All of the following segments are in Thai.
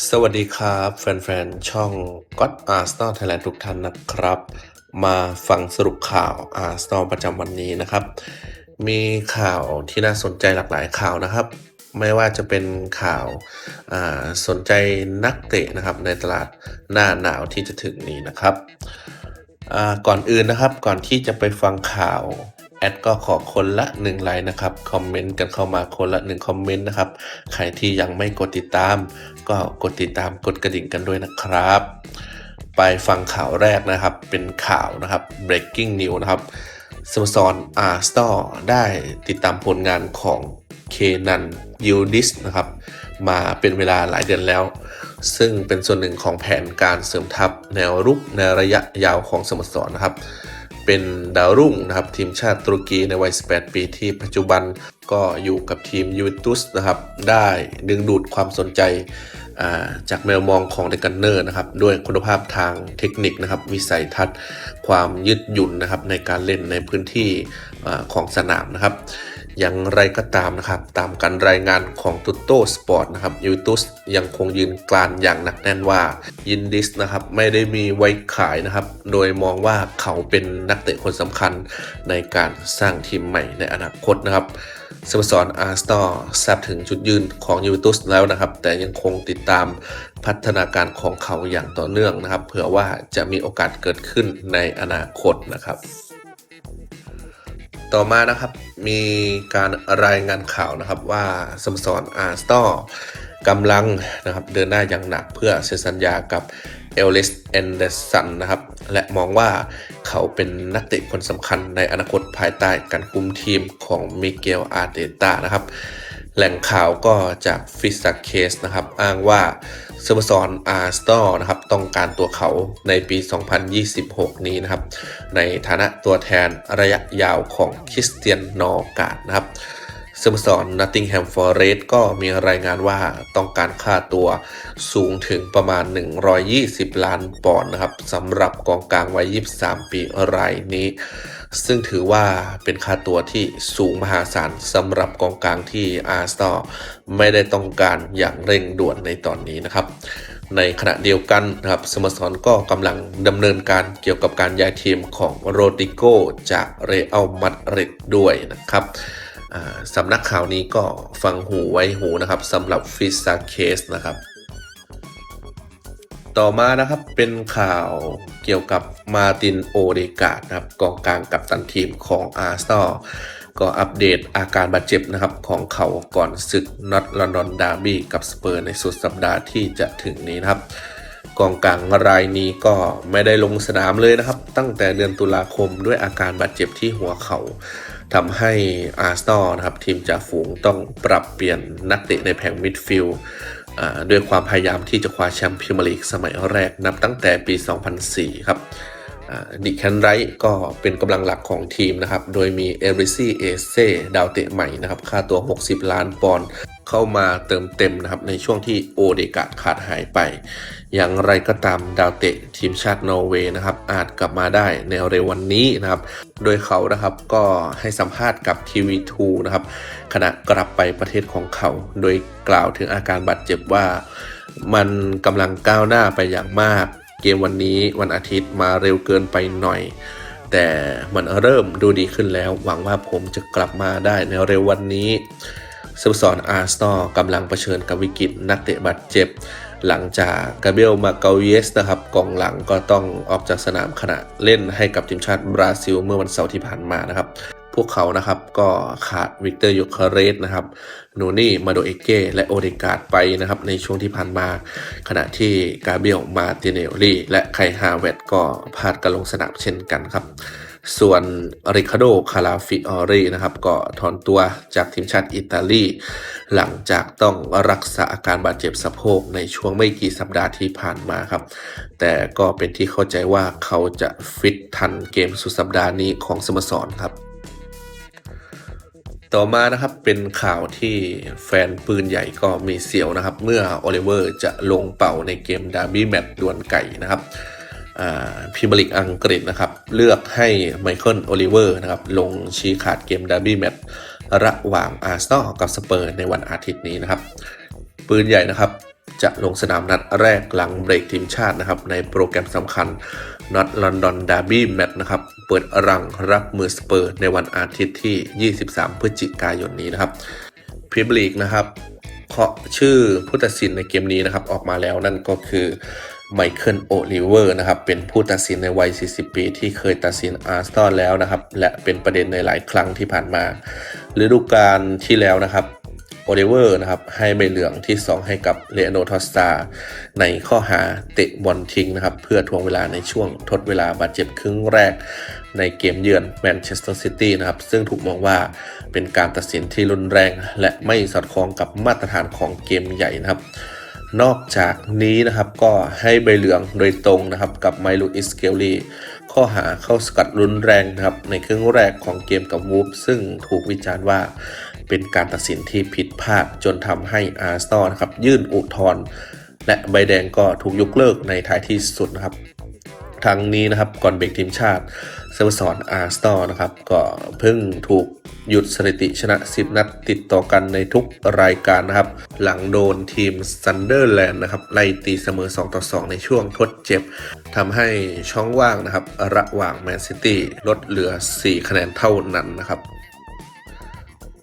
สวัสดีครับ แฟนๆ ช่อง God Arsenal Thailand ทุกท่านนะครับ มาฟังสรุปข่าว Arsenal ประจำวันนี้นะครับ มีข่าวที่น่าสนใจหลากหลายข่าวนะครับ ไม่ว่าจะเป็นข่าวาสนใจนักเตะนะครับในตลาดหน้าหนาวที่จะถึงนี้นะครับ ก่อนอื่นนะครับก่อนที่จะไปฟังข่าว แอดก็ขอคนละหนึ่งไลน์นะครับคอมเมนต์กันเข้ามาคนละหนึ่งคอมเมนต์นะครับใครที่ยังไม่กดติดตาม ก็กดติดตามกดกระดิ่งกันด้วยนะครับ ไปฟังข่าวแรกนะครับเป็นข่าวนะครับ breaking news นะครับสโมสรอาร์สตอได้ติดตามผลงานของเคนันยูดิสนะครับมาเป็นเวลาหลายเดือนแล้ว ซึ่งเป็นส่วนหนึ่งของแผนการเสริมทัพแนวรุกในระยะยาวของสโมสรนะครับ เป็นดาวรุ่งนะครับทีมชาติตุรกีในวัย 18 ปีที่ปัจจุบันก็อยู่กับทีมยูเวนตุสนะครับได้ดึงดูดความสนใจาจากแมวมองของเดกันเนอร์นะครับด้วยคุณภาพทางเทคนิคนะครับวิสัยทัศน์ ความยืดหยุ่นนะครับในการเล่นในพื้นที่อของสนามนะครับ อย่างไรก็ตามนะครับ ตามการรายงานของตุตโต้สปอร์ตนะครับยูตุสยังคงยืนกรานอย่างหนักแน่นว่ายินดิสนะครับไม่ได้มีไว้ขายนะครับ โดยมองว่าเขาเป็นนักเตะคนสำคัญในการสร้างทีมใหม่ในอนาคตนะครับสโมสรอาร์สตอทราบถึงจุดยืนของยูตุสแล้วนะครับ แต่ยังคงติดตามพัฒนาการของเขาอย่างต่อเนื่องนะครับ เผื่อว่าจะมีโอกาสเกิดขึ้นในอนาคตนะครับ ต่อมานะครับมีการรายงานข่าวนะครับว่าสโมสรอาร์สตอกำลังนะครับเดินหน้าอย่างหนักเพื่อเซ็นสัญญากับเอลลิสแอนเดอร์สันนะครับและมองว่าเขาเป็นนักเตะคนสำคัญในอนาคตภายใต้การคุมทีมของมิเกลอาร์เตตานะครับ แหล่งข่าวก็จากฟิสเคสนะครับ อ้างว่าสโมสรอาร์สตอนะครับต้องการตัวเขาในปี 2026 นี้นะครับ ในฐานะตัวแทนระยะยาวของคริสเตียนนอการ์ดนะครับ สโมสรน o ตติงแฮมฟอร์เรสก็มีรายงานว่าต้องการค่าตัวสูงถึงประมาณ 120 ล้านปอนด์นะครับสำหรับกองกลางวัย 23 ปีรายนี้ ซึ่งถือว่าเป็นค่าตัวที่สูงมหาศาลสำหรับกองกลางที่อาร์สตอไม่ได้ต้องการอย่างเร่งด่วนในตอนนี้นะครับในขณะเดียวกันนะครับสโมสรก็กำลังดำเนินการเกี่ยวกับการย้ายทีมของโรดิโกจากเรอัลมาดริดด้วยนะครับ สำนักข่าวนี้ก็ฟังหูไว้หูนะครับสำหรับฟิซาเคสนะครับ ต่อมานะครับเป็นข่าวเกี่ยวกับมาตินโอเดกาดนะครับกองกลางกับตันทีมของอาร์ซอลก็อัปเดตอาการบาดเจ็บนะครับของเขาก่อนศึกนัดลอนดอนดาร์บี้กับสเปอร์ในสุดสัปดาห์ที่จะถึงนี้นะครับ กองกลางรายนี้ก็ไม่ได้ลงสนามเลยนะครับ ตั้งแต่เดือนตุลาคมด้วยอาการบาดเจ็บที่หัวเขา ทำให้อาร์เซอลนะครับทีมจ่าฝูงต้องปรับเปลี่ยนนักเตะในแผงมิดฟิลด์ด้วยความพยายามที่จะคว้าแชมป์พรีเมียร์ลีกสมัยแรกนับตั้งแต่ปี 2004 ครับ ดิแคนไรท์ก็เป็นกำลังหลักของทีมนะครับ โดยมีเอริซี่เอเซ่ดาวเตะใหม่นะครับ ค่าตัว 60 ล้านปอนด์เข้ามาเติมเต็มนะครับในช่วงที่โอเดกาดขาดหายไป อย่างไรก็ตามดาวเตะทีมชาตินอร์เวย์นะครับอาจกลับมาได้ในเร็ววันนี้นะครับ โดยเขานะครับก็ให้สัมภาษณ์กับทีวีทูนะครับขณะกลับไปประเทศของเขา โดยกล่าวถึงอาการบาดเจ็บว่า มันกำลังก้าวหน้าไปอย่างมาก เกมวันนี้วันอาทิตย์มาเร็วเกินไปหน่อย แต่มันเริ่มดูดีขึ้นแล้ว หวังว่าผมจะกลับมาได้ในเร็ววันนี้สโมสรอาร์สตอกำลังเผชิญกับวิกฤตนักเตะบาดเจ็บ หลังจากกาเบียลมาเกาเยสนะครับกองหลังก็ต้องออกจากสนามขณะเล่นให้กับทีมชาติบราซิลเมื่อวันเสาร์ที่ผ่านมานะครับ พวกเขานะครับก็ขาดวิกเตอร์ยูคาเรสนะครับโนนี่มาโดเอเก้และโอเดกาดไปนะครับในช่วงที่ผ่านมา ขณะที่กาเบรียลมาติเนลลี่และไคฮาเวตก็พลาดการลงสนามเช่นกันครับส่วนริคาโด คาราฟิออรีนะครับ ก็ถอนตัวจากทีมชาติอิตาลี หลังจากต้องรักษาอาการบาดเจ็บสะโพกในช่วงไม่กี่สัปดาห์ที่ผ่านมาครับ แต่ก็เป็นที่เข้าใจว่าเขาจะฟิตทันเกมสุดสัปดาห์นี้ของสโมสรครับ ต่อมานะครับเป็นข่าวที่แฟนปืนใหญ่ก็มีเสียวนะครับ เมื่อโอลิเวอร์จะลงเป่าในเกมดาร์บี้แมตช์ดวลไก่นะครับพิมยร์ลิกอังกฤษนะครับ เลือกให้ไมเคิลโอลิเวอร์นะครับ ลงชี้ขาดเกมดาร์บี้แมตช์ระหว่างอาร์เซนอลกับสเปอร์ในวันอาทิตย์นี้นะครับ ปืนใหญ่นะครับ จะลงสนามนัดแรกหลังเบรกทีมชาตินะครับ ในโปรแกรมสำคัญนัดลอนดอนดาร์บี้แมตช์นะครับ เปิดรังรับมือสเปอร์ในวันอาทิตย์ที่ 23 พฤศจิกายนนี้นะครับพรีเมียร์ลีกนะครับเคาะชื่อผู้ตัดสินในเกมนี้นะครับออกมาแล้วนั่นก็คือไมเคิลโอลิเวอร์นะครับเป็นผู้ตัดสินในวัย 40 ปี ที่เคยตัดสินอาร์เซนอลแล้วนะครับ และเป็นประเด็นในหลายครั้งที่ผ่านมาฤดูกาลที่แล้วนะครับ โอลิเวอร์นะครับให้ใบเหลืองที่ 2 ให้กับเลโนทอสตาในข้อหาเตะบอลทิ้งนะครับ เพื่อทวงเวลาในช่วงทดเวลาบาดเจ็บครึ่งแรกในเกมเยือนแมนเชสเตอร์ซิตี้นะครับ ซึ่งถูกมองว่าเป็นการตัดสินที่รุนแรง และไม่สอดคล้องกับมาตรฐานของเกมใหญ่นะครับนอกจากนี้นะครับก็ให้ใบเหลืองโดยตรงนะครับกับไมลูอิสเกลลีข้อหาเข้าสกัดรุนแรงนะครับในครึ่งแรกของเกมกับวูฟซึ่งถูกวิจารณ์ว่า เป็นการตัดสินที่ผิดพลาดจนทำให้อาร์เซนอนะครับยื่นอุทธรณ์และใบแดงก็ถูกยกเลิกในท้ายที่สุดนะครับทั้งนี้นะครับก่อนเบรกทีมชาติสโมสรอาร์สตอนะครับก็เพิ่งถูกหยุดสถิติชนะ 10 นัดติดต่อกันในทุกรายการนะครับ หลังโดนทีมซันเดอร์แลนด์นะครับไล่ตีเสมอ 2 ต่อ 2 ในช่วงทดเจ็บทำให้ช่องว่างนะครับ ระหว่างแมนซิตี้ลดเหลือ 4 คะแนนเท่านั้นนะครับ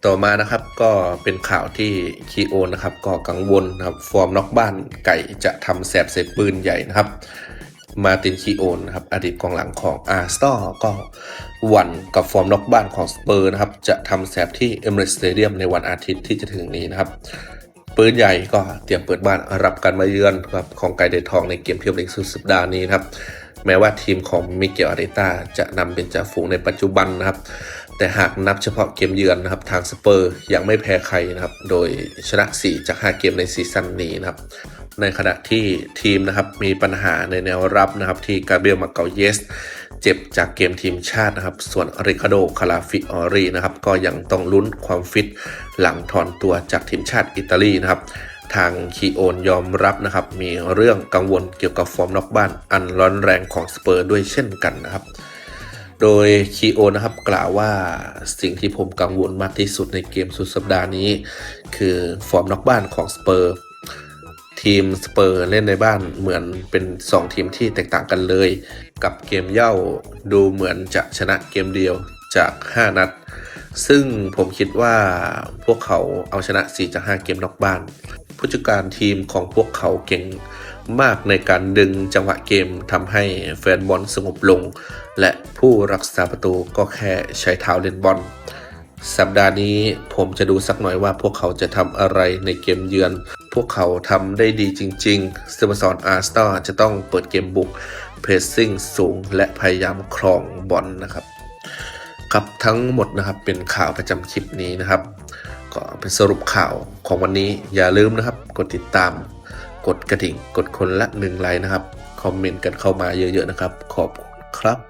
ต่อมานะครับก็เป็นข่าวที่คีโอนะครับก็กังวลนะครับฟอร์มนอกบ้านไก่จะทำแสบเสร็จปืนใหญ่นะครับ มาตินคีโอนนะครับอดีตกองหลังของอาร์สตอก็หวั่นกับฟอร์มนอกบ้านของสเปอร์นะครับจะทำแสบที่เอเมเรสสเตเดียมในวันอาทิตย์ที่จะถึงนี้นะครับปืนใหญ่ก็เตรียมเปิดบ้านรับการมาเยือนครับของไก่เดทองในเกมเพียบเล็กสุดสัปดาห์นี้นะครับ แม้ว่าทีมของมิเกลอาริต้าจะนำเป็นจ่าฝูงในปัจจุบันนะครับ แต่หากนับเฉพาะเกมเยือนนะครับ ทางสเปอร์ยังไม่แพ้ใครนะครับ โดยชนะ 4 จาก 5 เกมในซีซั่นนี้นะครับ ในขณะที่ทีมนะครับมีปัญหาในแนวรับนะครับ ที่กาเบรียลมาเกาเยส เจ็บจากเกมทีมชาตินะครับ ส่วนริคาโดคาราฟิออรีนะครับ ก็ยังต้องลุ้นความฟิตหลังถอนตัวจากทีมชาติอิตาลีนะครับ ทางคีโอนยอมรับนะครับ มีเรื่องกังวลเกี่ยวกับฟอร์มนอกบ้าน อันร้อนแรงของสเปอร์ด้วยเช่นกันนะครับ โดยคีโอนะครับกล่าวว่าสิ่งที่ผมกังวลมากที่สุดในเกมสุดสัปดาห์นี้ คือฟอร์มนอกบ้านของสเปอร์ทีมสเปอร์เล่นในบ้านเหมือนเป็น 2 ทีมที่แตกต่างกันเลย กับเกมเย่าดูเหมือนจะชนะเกมเดียวจาก 5 นัด ซึ่งผมคิดว่าพวกเขาเอาชนะ 4 จาก 5 เกมนอกบ้าน ผู้จัดการทีมของพวกเขาเก่งมากในการดึงจังหวะเกมทำให้แฟนบอลสงบลง และผู้รักษาประตูก็แค่ใช้เท้าเล่นบอลสัปดาห์นี้ผมจะดูสักหน่อยว่าพวกเขาจะทำอะไรในเกมเยือน พวกเขาทำได้ดีจริงๆสโมสรอาร์สตาจะต้องเปิดเกมบุกเพรสซิ่งสูงและพยายามครองบอลนะครับ ครับทั้งหมดนะครับเป็นข่าวประจำคลิปนี้นะครับ ก็เป็นสรุปข่าวของวันนี้อย่าลืมนะครับ กดติดตาม กดกระดิ่ง กดคนละหนึ่งไลค์นะครับ คอมเมนต์กันเข้ามาเยอะๆนะครับ ขอบคุณครับ